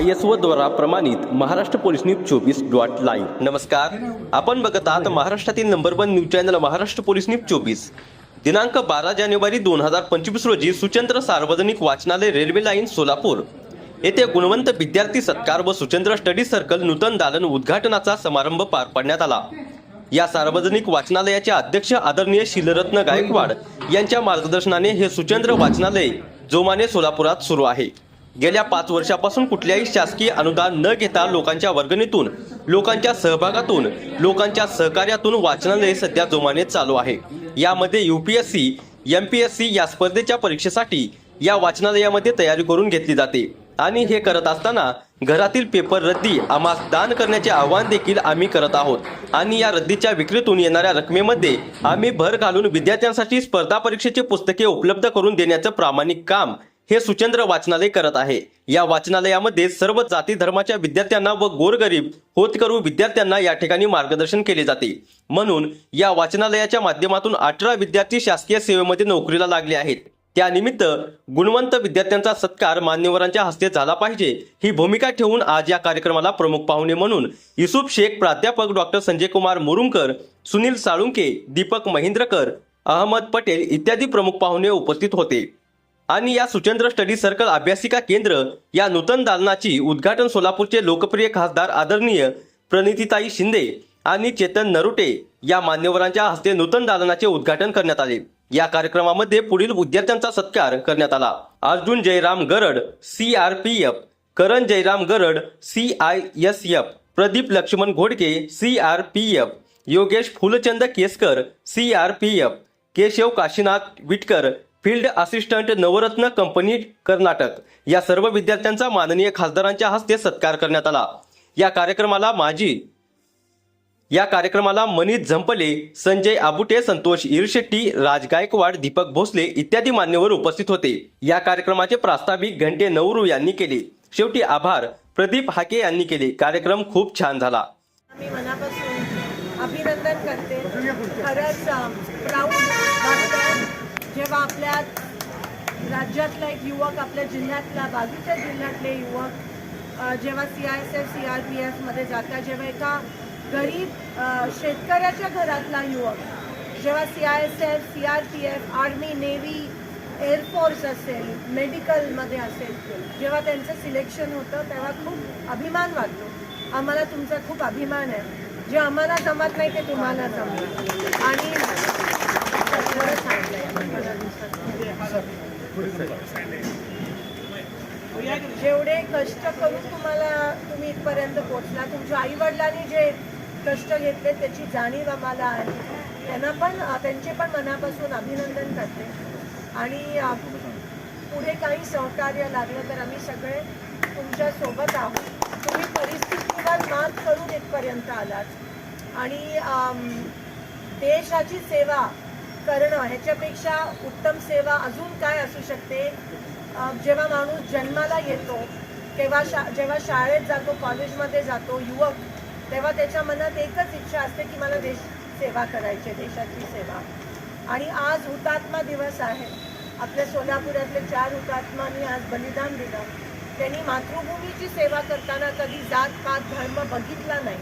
I S O द्वारा प्रमाणित Maharashtra police news चोवीस डॉट लाईव्ह. नमस्कार. आपण बघत आहात महाराष्ट्रातील number one news channel Maharashtra police news चोवीस. दिनांक बारा जानेवारी दोन हजार पंचवीस रोजी सुचंद्र सार्वजनिक वाचनालय रेल्वे लाईन सोलापूर. येथे गुणवंत विद्यार्थी सत्कार व सुचंद्र स्टडी सर्कल नूतन दालन उद्घाटनाचा समारंभ पार पाडण्यात आला. या सार्वजनिक वाचनालयाचे अध्यक्ष आदरणीय शिलरत्न गायकवाड यांच्या मार्गदर्शनाने हे सुचंद्र वाचनालय जोमाने सोलापुरात सुरू आहे. गेल्या पाच वर्षापासून कुठल्याही शासकीय अनुदान न घेता लोकांच्या वर्गणीतून लोकांच्या सहभागातून लोकांच्या सहकार्यातून वाचनालय सध्या जोमाने चालू आहे. यामध्ये UPSC M P S C या स्पर्धेच्या परीक्षेसाठी या वाचनालयामध्ये तयारी करून घेतली जाते. आणि हे करत असताना घरातील पेपर रद्दी आम्हास दान करण्याचे आवाहन देखील आम्ही करत आहोत. आणि या रद्दीच्या विक्रीतून येणाऱ्या रकमेमध्ये आम्ही भर घालून विद्यार्थ्यांसाठी स्पर्धा परीक्षेची पुस्तके उपलब्ध करून देण्याचं प्रामाणिक काम हे सुचंद्र वाचनालय करत आहे. या वाचनालयामध्ये सर्व जाती धर्माच्या विद्यार्थ्यांना व गोरगरीब होतकरू विद्यार्थ्यांना या ठिकाणी मार्गदर्शन केले जाते. म्हणून या वाचनालयाच्या माध्यमातून अठरा विद्यार्थी शासकीय सेवेमध्ये नोकरीला लागले आहेत. त्यानिमित्त गुणवंत विद्यार्थ्यांचा सत्कार मान्यवरांच्या हस्ते झाला पाहिजे ही भूमिका ठेवून आज या कार्यक्रमाला प्रमुख पाहुणे म्हणून युसुफ शेख प्राध्यापक डॉक्टर संजय कुमार मुरुमकर सुनील साळुंके दीपक महिंद्रकर अहमद पटेल इत्यादी प्रमुख पाहुणे उपस्थित होते. आणि या सुचंद्र स्टडी सर्कल अभ्यासिका केंद्र या नूतन दालनाची उद्घाटन सोलापूरचे लोकप्रिय खासदार आदरणीय प्रणितीताई शिंदे आणि चेतन नरुटे या मान्यवरांच्या हस्ते नूतन दालनाचे उद्घाटन करण्यात आले. या कार्यक्रमामध्ये पुढील विद्यार्थ्यांचा सत्कार करण्यात आला. Arjun Jayram Garad C R P F Karan Jayram Garad C I S F Pradeep Laxman Ghodke C R P F Yogesh Phulchand Keskar C R P F Keshav Kashinath Vitkar field assistant Navratna company Karnataka या सर्व विद्यार्थ्यांचा माननीय खासदारांच्या हस्ते सत्कार करण्यात आला. या कार्यक्रमाला माजी या कार्यक्रमाला मनीत झंपले संजय आबुटे संतोष इरशेट्टी राज गायकवाड दीपक भोसले इत्यादी मान्यवर उपस्थित होते. या कार्यक्रमाचे प्रास्ताविक घंटे नवरू यांनी केले. शेवटी आभार प्रदीप हाके यांनी केले. कार्यक्रम खूप छान झाला. मनापासून अभिनंदन करते. खरंच जेव्हा आपल्या राज्यातला एक युवक आपल्या जिल्ह्यातला बाजूच्या जिल्ह्यातले युवक जेव्हा C I S F C R P एफमध्ये जातात जेव्हा एका गरीब शेतकऱ्याच्या घरातला युवक जेव्हा C I S F C R P F army navy air force असेल मेडिकलमध्ये असेल जेव्हा त्यांचं सिलेक्शन होतं तेव्हा खूप अभिमान वाटतो. आम्हाला तुमचा खूप अभिमान आहे. जे आम्हाला जमत नाही ते तुम्हाला जमलं आणि जेवढे कष्ट करून तुम्हाला तुम्ही इथपर्यंत पोहोचला तुमच्या आई वडिलांनी जे कष्ट घेतले त्याची जाणीव आम्हाला आहे. त्यांना पण त्यांचे पण मनापासून अभिनंदन करते. आणि पुढे काही सहकार्य लागलं तर आम्ही सगळे तुमच्यासोबत आहोत. तुम्ही परिस्थितीवर मात करून इथपर्यंत आलात. आणि देशाची सेवा करणं ह्याच्यापेक्षा उत्तम सेवा अजून काय असू शकते? जेव्हा माणूस जन्माला येतो तेव्हा शा जेव्हा शाळेत जातो कॉलेजमध्ये जातो युवक तेव्हा त्याच्या मनात एकच इच्छा असते की मला देश सेवा करायची आहे, देशाची सेवा. आणि आज हुतात्मा दिवस आहे. आपल्या सोलापुरातले चार हुतात्मांनी आज बलिदान दिलं. त्यांनी मातृभूमीची सेवा करताना कधी जात पात धर्म बघितला नाही.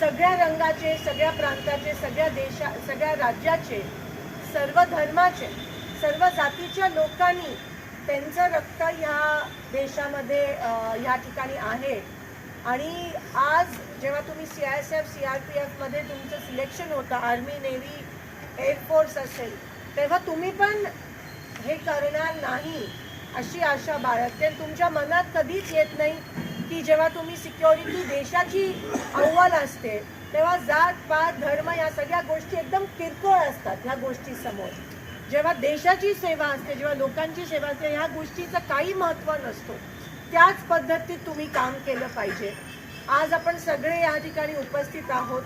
सगळ्या रंगाचे सगळ्या प्रांताचे सगळ्या देशा सगळ्या राज्याचे सर्व धर्माचे सर्व जातीच्या लोकांनी त्यांचं रक्त ह्या देशामध्ये ह्या ठिकाणी आहे. आणि आज जेव्हा तुम्ही C I S F C R P एफमध्ये तुमचं सिलेक्शन होतं आर्मी नेव्ही एअरफोर्स असेल तेव्हा तुम्ही पण हे करणार नाही अशी आशा बाळगते. तुमच्या मनात कधीच येत नाही की जेव्हा तुम्ही सिक्युरिटी देशाची अव्वल असते तेव्हा जात पात धर्म या सगळ्या गोष्टी एकदम किरकोळ असतात ह्या गोष्टी समोर जेव्हा देशाची सेवा असते जेव्हा लोकांची सेवा असते ह्या गोष्टीचं काही महत्त्व नसतो. त्याच पद्धतीत तुम्ही काम केलं पाहिजे. आज आपण सगळे या ठिकाणी उपस्थित आहोत.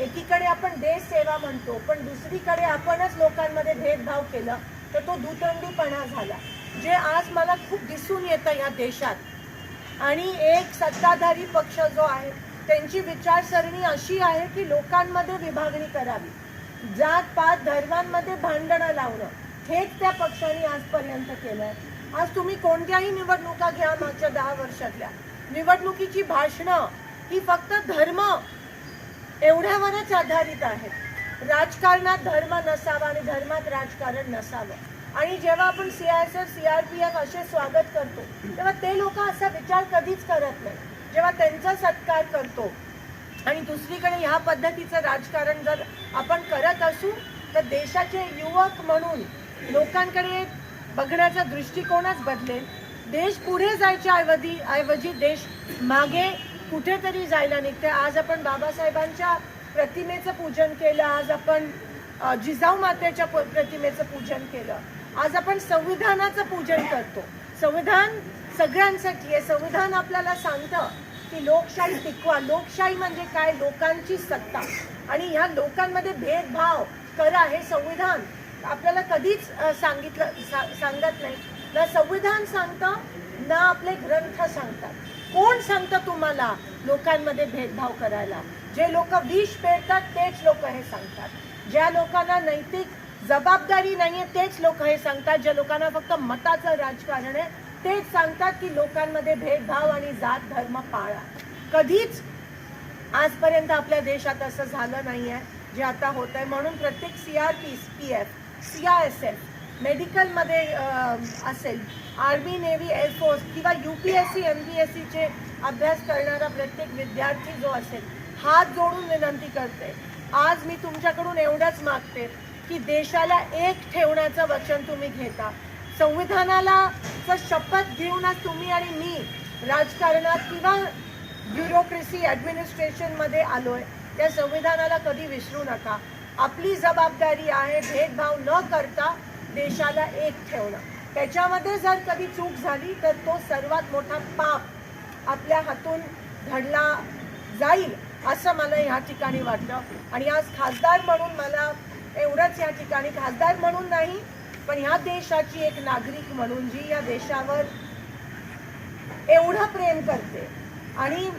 एकीकडे आपण देश सेवा म्हणतो पण दुसरीकडे आपणच लोकांमध्ये भेदभाव केला तर तो दुतंडीपणा झाला. जे आज मला खूप दिसून येतं या देशात आणि एक सत्ताधारी पक्ष जो आहे त्यांची विचारसरणी अशी आहे की लोकांमध्ये विभागणी करावी. जात पात धर्मांमध्ये भांडणं लावणं हेच त्या पक्षाने आजपर्यंत केलं आहे आज तुम्ही कोणत्याही निवडणुका घ्या मागच्या दहा वर्षातल्या. निवडणुकीची भाषणं ही फक्त धर्म एवढ्यावरच आधारित आहेत. राजकारणात धर्म नसावा आणि धर्मात राजकारण नसावं. आणि जेव्हा आपण C I S F C R P F असे स्वागत करतो तेव्हा ते लोक असा विचार कधीच करत नाही. जेव्हा त्यांचा सत्कार करतो. आणि दुसरीकडे ह्या पद्धतीचं राजकारण जर आपण करत असू तर देशाचे युवक म्हणून लोकांकडे बघण्याचा दृष्टिकोनच बदलेल. देश पुढे जायच्या ऐवजी ऐवजी देश मागे कुठेतरी जायला निघते. आज आपण बाबासाहेबांच्या प्रतिमेचं पूजन केलं आज आपण जिजाऊ मातेच्या प्रतिमेचं पूजन केलं. आज आपण संविधानाचं पूजन करतो. संविधान सगळ्यांसाठी आहे. संविधान आपल्याला सांगतं की लोकशाही टिकवा. लोकशाही म्हणजे काय? लोकांची सत्ता. आणि ह्या लोकांमध्ये भेदभाव करा हे संविधान आपल्याला कधीच सांगितलं सा- सांगत नाही. ना संविधान सांगतं ना आपले ग्रंथ सांगतात. कोण सांगतं तुम्हाला लोकांमध्ये भेदभाव करायला? जे लोक विष पेरतात तेच लोक हे सांगतात. ज्या लोकांना नैतिक जबाबदारी नाहीये तेच लोक हे सांगतात. ज्या लोकांना फक्त मताचं राजकारण आहे तेच सांगतात की लोकांमध्ये भेदभाव आणि जात धर्म पाळा. कधीच आजपर्यंत आपल्या देशात असं झालं नाही आहे जे आता होत आहे म्हणून प्रत्येक C R P P F C I S F मेडिकलमध्ये असेल आर्मी नेव्ही एअरफोर्स किंवा U P S C M P S सीचे अभ्यास करणारा प्रत्येक विद्यार्थी जो असेल हात जोडून विनंती करते. आज मी तुमच्याकडून एवढंच मागते. की देशाला एक ठेवण्याचं वचन तुम्ही घेता. संविधानाला शपथ घेऊनच तुम्ही आणि मी राजकारणात किंवा ब्युरोक्रेसी ॲडमिनिस्ट्रेशनमध्ये आलो आहे त्या संविधानाला कधी विसरू नका. आपली जबाबदारी आहे भेदभाव न करता देशाला एक ठेवणं. त्याच्यामध्ये जर कधी चूक झाली तर तो सर्वात मोठा पाप आपल्या हातून घडला जाईल असं मला ह्या ठिकाणी वाटतं आणि आज खासदार म्हणून मला एवढंच या ठिकाणी खासदार म्हणून नाही पण ह्या देशाची एक नागरिक म्हणून जी या देशावर एवढं प्रेम करते आणि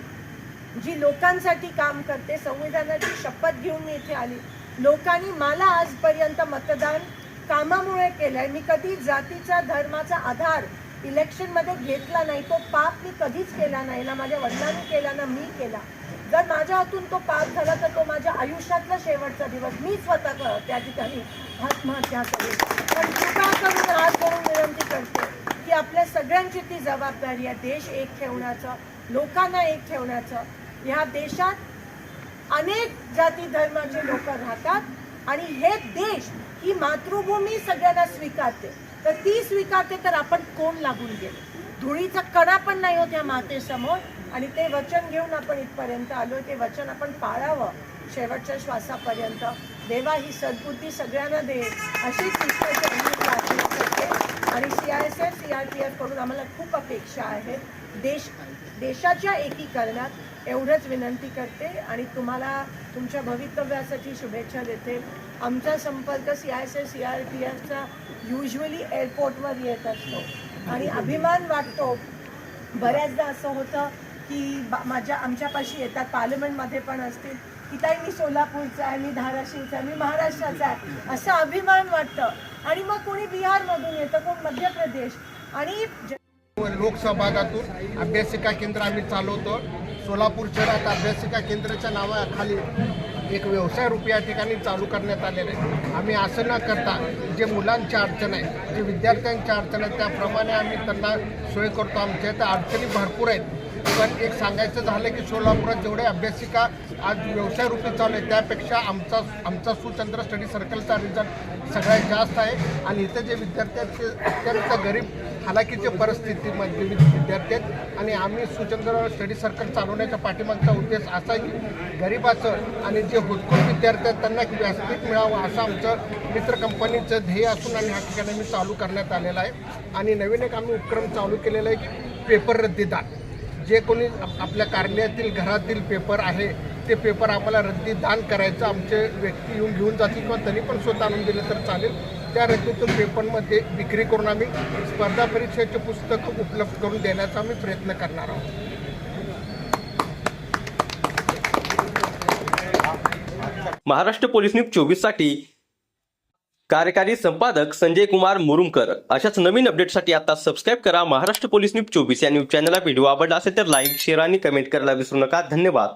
जी लोकांसाठी काम करते संविधानाची शपथ घेऊन मी इथे आली. लोकांनी मला आजपर्यंत मतदान कामामुळे केलंय. मी कधी जातीचा धर्माचा आधार इलेक्शनमध्ये घेतला नाही तो पाप मी कधीच केला नाही ना माझ्या वडिलांनी केला ना मी केला. जर माझ्या हातून तो पाप झाला तर तो माझ्या आयुष्यातला शेवटचा दिवस. मी स्वतः त्या ठिकाणी आत्महत्या करेन पण कृपा करून आज करून विनंती करते की आपल्या सगळ्यांची ती जबाबदारी आहे. देश एक ठेवण्याचं लोकांना एक ठेवण्याचं. ह्या देशात अनेक जाती धर्माचे लोक राहतात आणि हे देश ही मातृभूमी सगळ्यांना स्वीकारते. तर ती स्वीकारते तर आपण कोण लागून गेलो? धुळीचा कणा पण नाही होत या मातेसमोर. आणि ते वचन घेऊन आपण इथपर्यंत आलो ते वचन आपण पाळावं शेवटच्या श्वासापर्यंत. देवा ही सद्बुद्धी सगळ्यांना दे अशीच आणि C I S F C R P F करून आम्हाला खूप अपेक्षा आहे. देश देशाच्या एकीकरणात एवढंच विनंती करते. आणि तुम्हाला तुमच्या भवितव्यासाठी शुभेच्छा देते. आमचा संपर्क C I S C R P एफचा usually एअरपोर्टवर येत असतो आणि अभिमान वाटतो. बऱ्याचदा असं होतं की बा- माझ्या आमच्यापाशी येतात पार्लमेंटमध्ये पण असतील की ताई मी सोलापूरचा आहे मी धाराशिवचा आहे मी महाराष्ट्राचा आहे असं अभिमान वाटतं. आणि मग कोणी बिहारमधून येतं कोण मध्य प्रदेश आणि लोकसहभागातून लोकसभा अभ्यासिका केंद्र आम्ही चालवतो. सोलापूर शहरात अभ्यासिका केंद्राच्या नावाखाली एक व्यवसाय रूप या ठिकाणी चालू करण्यात आलेलं आहे. आम्ही असं न करता जे मुलांच्या अडचण आहे जे विद्यार्थ्यांच्या अडचण आहे त्याप्रमाणे आम्ही त्यांना सोय करतो. आमच्या इथं अडचणी भरपूर आहेत. पण एक सांगायचं झालं की सोलापुरात जेवढे अभ्यासिका आज व्यवसाय रूपी चालू आहे त्यापेक्षा आमचा आमचा सुचंद्र स्टडी सर्कलचा रिझल्ट सगळ्यात जास्त आहे. आणि इथं जे विद्यार्थी आहेत ते अत्यंत गरीब हालाकीचे परिस्थितीमध्ये विद्यार्थी आहेत. आणि आम्ही सुचंद्र स्टडी सर्कल चालवण्याच्या पाठीमागचा उद्देश असा आहे की गरिबाचं आणि जे हुतकूर विद्यार्थी आहेत त्यांना एक व्यासपीठ मिळावं असं आमचं मित्र कंपनीचं ध्येय असून आणि ह्या ठिकाणी आम्ही चालू करण्यात आलेला आहे. आणि नवीन एक आम्ही उपक्रम चालू केलेला आहे की पेपर रद्दीदान जे कोणी आपल्या कार्यालयातील घरातील पेपर आहे ते पेपर आम्हाला रद्दी दान करायचं आमचे व्यक्ती येऊन घेऊन जातील किंवा त्यांनी पण स्वतः आणून दिलं तर चालेल. त्या रद्दीतून पेपरमध्ये विक्री करून आम्ही स्पर्धा परीक्षेचे पुस्तकं उपलब्ध करून देण्याचा आम्ही प्रयत्न करणार आहोत. महाराष्ट्र पोलीस न्यूज चोवीससाठी कार्यकारी संपादक संजय कुमार मुरुमकर. अशाच नवीन अपडेटसाठी आता सबस्क्राईब करा महाराष्ट्र पोलीस न्यूज चोवीस या न्यूज चॅनलला व्हिडिओ आवडला असेल तर लाईक शेअर आणि कमेंट करायला विसरू नका. धन्यवाद.